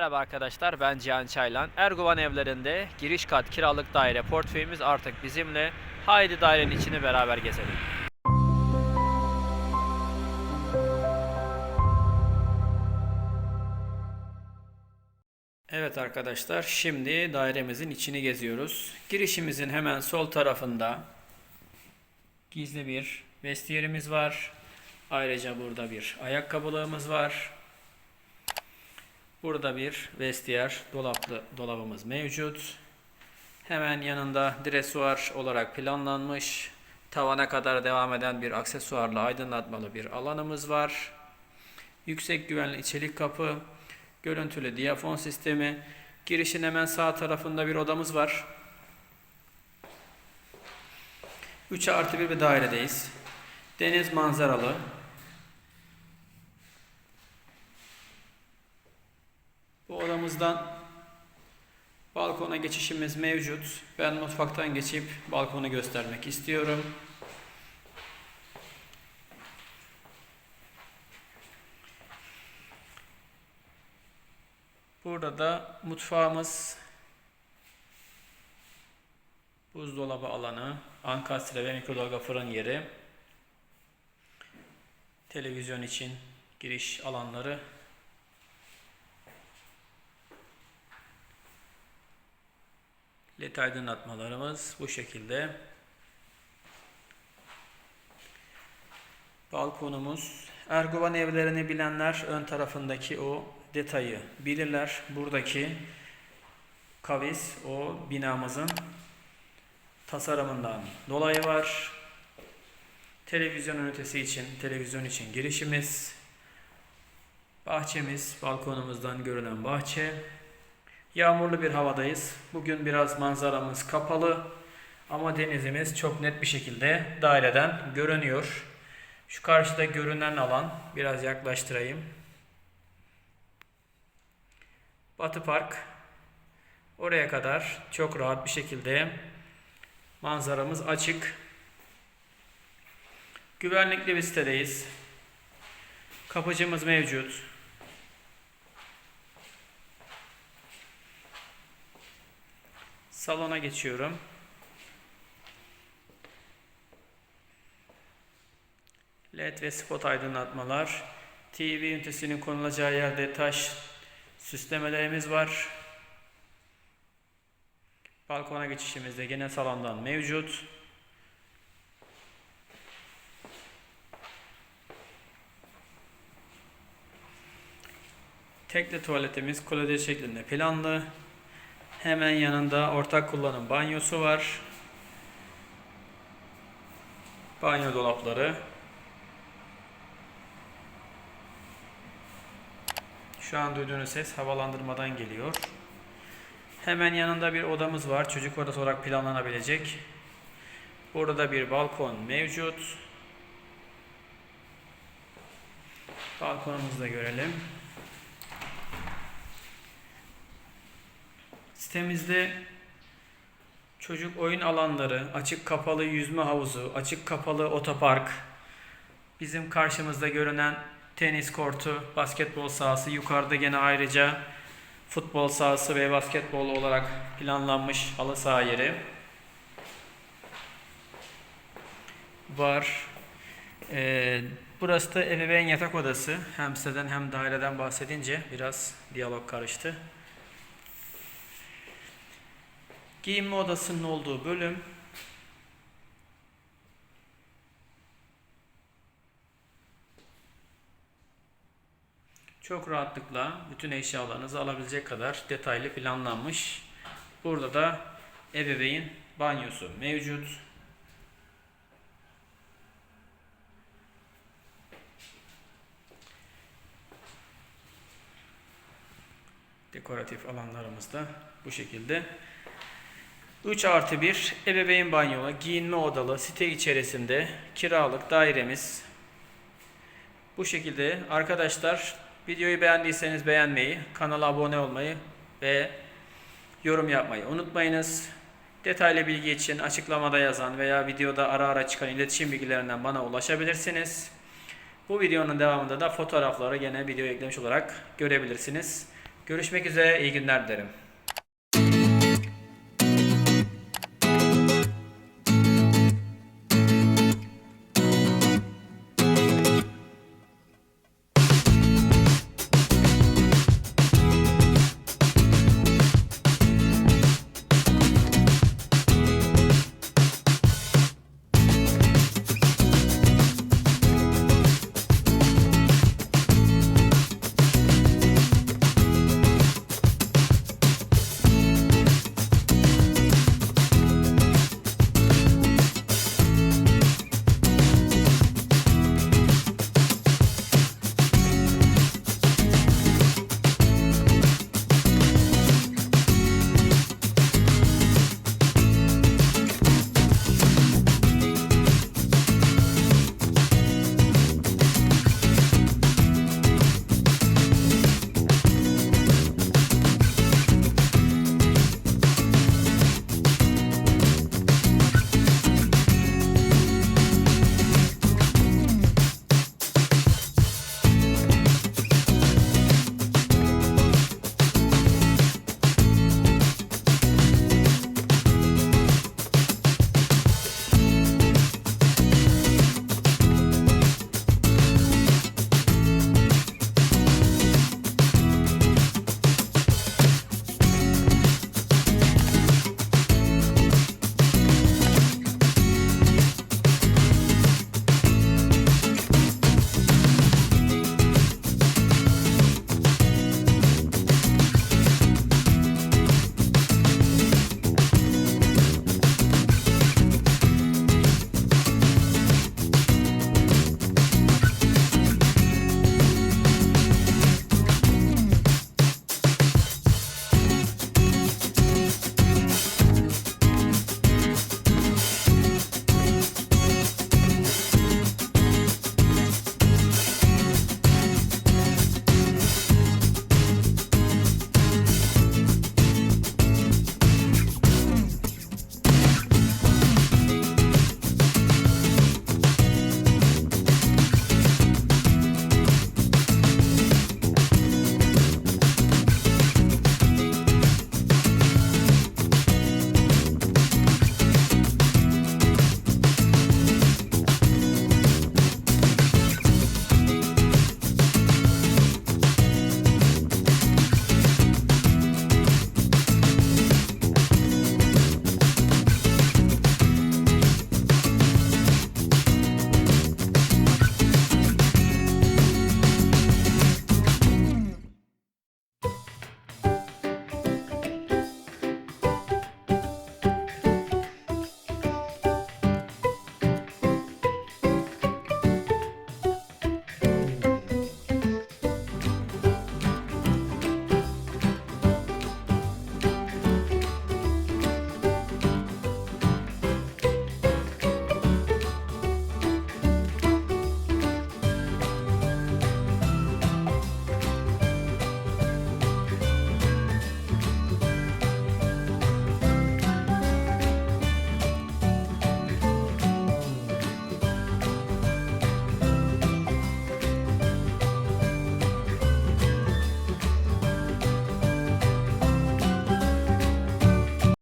Merhaba arkadaşlar ben Cihan Çaylan. Erguvan evlerinde giriş kat kiralık daire portföyümüz artık bizimle. Haydi dairenin içini beraber gezelim. Evet arkadaşlar şimdi dairemizin içini geziyoruz. Girişimizin hemen sol tarafında gizli bir vestiyerimiz var. Ayrıca burada bir ayakkabılığımız var. Burada bir vestiyer dolaplı dolabımız mevcut. Hemen yanında dresuar olarak planlanmış. Tavana kadar devam eden bir aksesuarla aydınlatmalı bir alanımız var. Yüksek güvenli çelik kapı, görüntülü diyafon sistemi. Girişin hemen sağ tarafında bir odamız var. 3 artı 1 bir dairedeyiz. Deniz manzaralı, Bu odamızdan balkona geçişimiz mevcut. Ben mutfaktan geçip balkonu göstermek istiyorum. Burada da mutfağımız, buzdolabı alanı, ankastre ve mikrodalga fırın yeri, televizyon için giriş alanları LED aydınlatmalarımız bu şekilde. Balkonumuz. Erguvan evlerini bilenler ön tarafındaki o detayı bilirler. Buradaki kavis o binamızın tasarımından dolayı var. Televizyon ünitesi için, televizyon için girişimiz. Bahçemiz, balkonumuzdan görünen bahçe. Yağmurlu bir havadayız. Bugün biraz manzaramız kapalı ama denizimiz çok net bir şekilde daireden görünüyor. Şu karşıda görünen alan biraz yaklaştırayım. Batı Park. Oraya kadar çok rahat bir şekilde manzaramız açık. Güvenlikli bir sitedeyiz. Kapıcımız mevcut. Salona geçiyorum. LED ve spot aydınlatmalar. TV ünitesinin konulacağı yerde taş süslemelerimiz var. Balkona geçişimizde gene salondan mevcut. Tekli tuvaletimiz kolode şeklinde planlı. Hemen yanında ortak kullanım banyosu var. Banyo dolapları. Şu an duyduğunuz ses havalandırmadan geliyor. Hemen yanında bir odamız var. Çocuk odası olarak planlanabilecek. Burada da bir balkon mevcut. Balkonumuzu da görelim. Sitemizde çocuk oyun alanları, açık kapalı yüzme havuzu, açık kapalı otopark, bizim karşımızda görünen tenis kortu, basketbol sahası, yukarıda gene ayrıca futbol sahası ve basketbol olarak planlanmış halı saha yeri var. Ee, burası da ebeveyn yatak odası. Hem siteden hem daireden bahsedince biraz diyalog karıştı. Giyinme odasının olduğu bölüm. Çok rahatlıkla bütün eşyalarınızı alabilecek kadar detaylı planlanmış. Burada da ebeveyn banyosu mevcut. Dekoratif alanlarımız da bu şekilde. 3 artı 1 ebeveyn banyolu, giyinme odalı, site içerisinde kiralık dairemiz. Bu şekilde arkadaşlar videoyu beğendiyseniz beğenmeyi, kanala abone olmayı ve yorum yapmayı unutmayınız. Detaylı bilgi için açıklamada yazan veya videoda ara ara çıkan iletişim bilgilerinden bana ulaşabilirsiniz. Bu videonun devamında da fotoğrafları gene video eklemiş olarak görebilirsiniz. Görüşmek üzere, iyi günler dilerim.